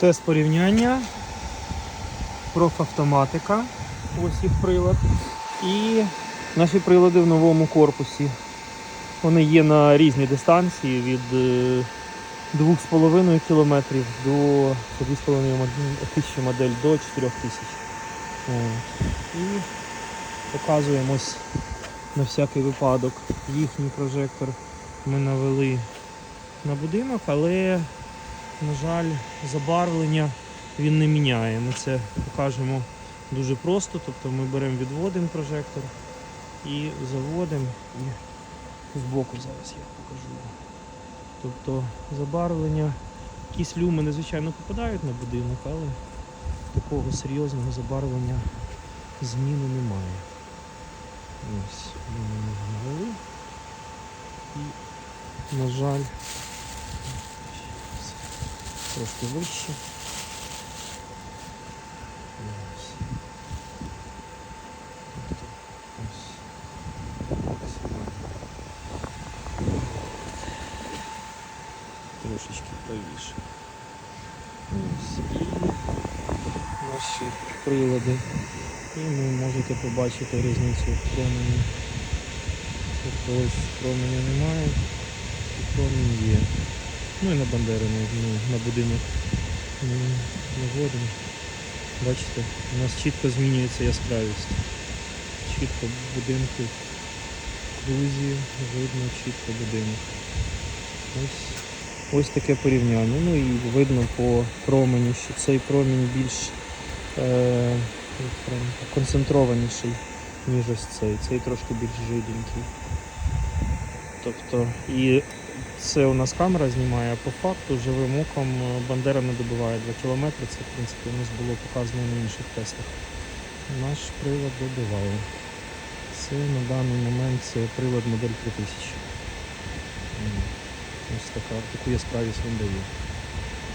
Тест порівняння. Профавтоматика. Ось їх прилад. І наші прилади в новому корпусі. Вони є на різній дистанції від е, 2,5 км до 2,5 тисячі модель до 4 тисяч. І показуємось на всякий випадок. Їхній прожектор ми навели на будинок, але, на жаль, забарвлення він не міняє. Ми це покажемо дуже просто. Тобто ми беремо, відводимо прожектор і заводимо і збоку зараз я покажу. Тобто забарвлення, якісь люмини, звичайно, попадають на будинок, але такого серйозного забарвлення зміни немає. Ось люмини навели. І, на жаль, трошки вище. Трошечки правіше. Ось. Наші прилади. І ви можете побачити різницю в промені. Тобто ось променя немає, і промінь є. Ну і на бандери на, ну, на будинок наводимо. Бачите, у нас чітко змінюється яскравість. Чітко будинки в крузі, видно чітко будинок. Ось, ось таке порівняння. Ну і видно по промені, що цей промінь більш е, концентрованіший, ніж ось цей. Цей трошки більш жиденький. Тобто, і це у нас камера знімає, по факту живим оком е, Бандера не добиває 2 км. Це в принципі у нас було показано на інших тестах. Наш прилад добиває. Це на даний момент це прилад модель 3000. Ось така, таку я справі своїм дає.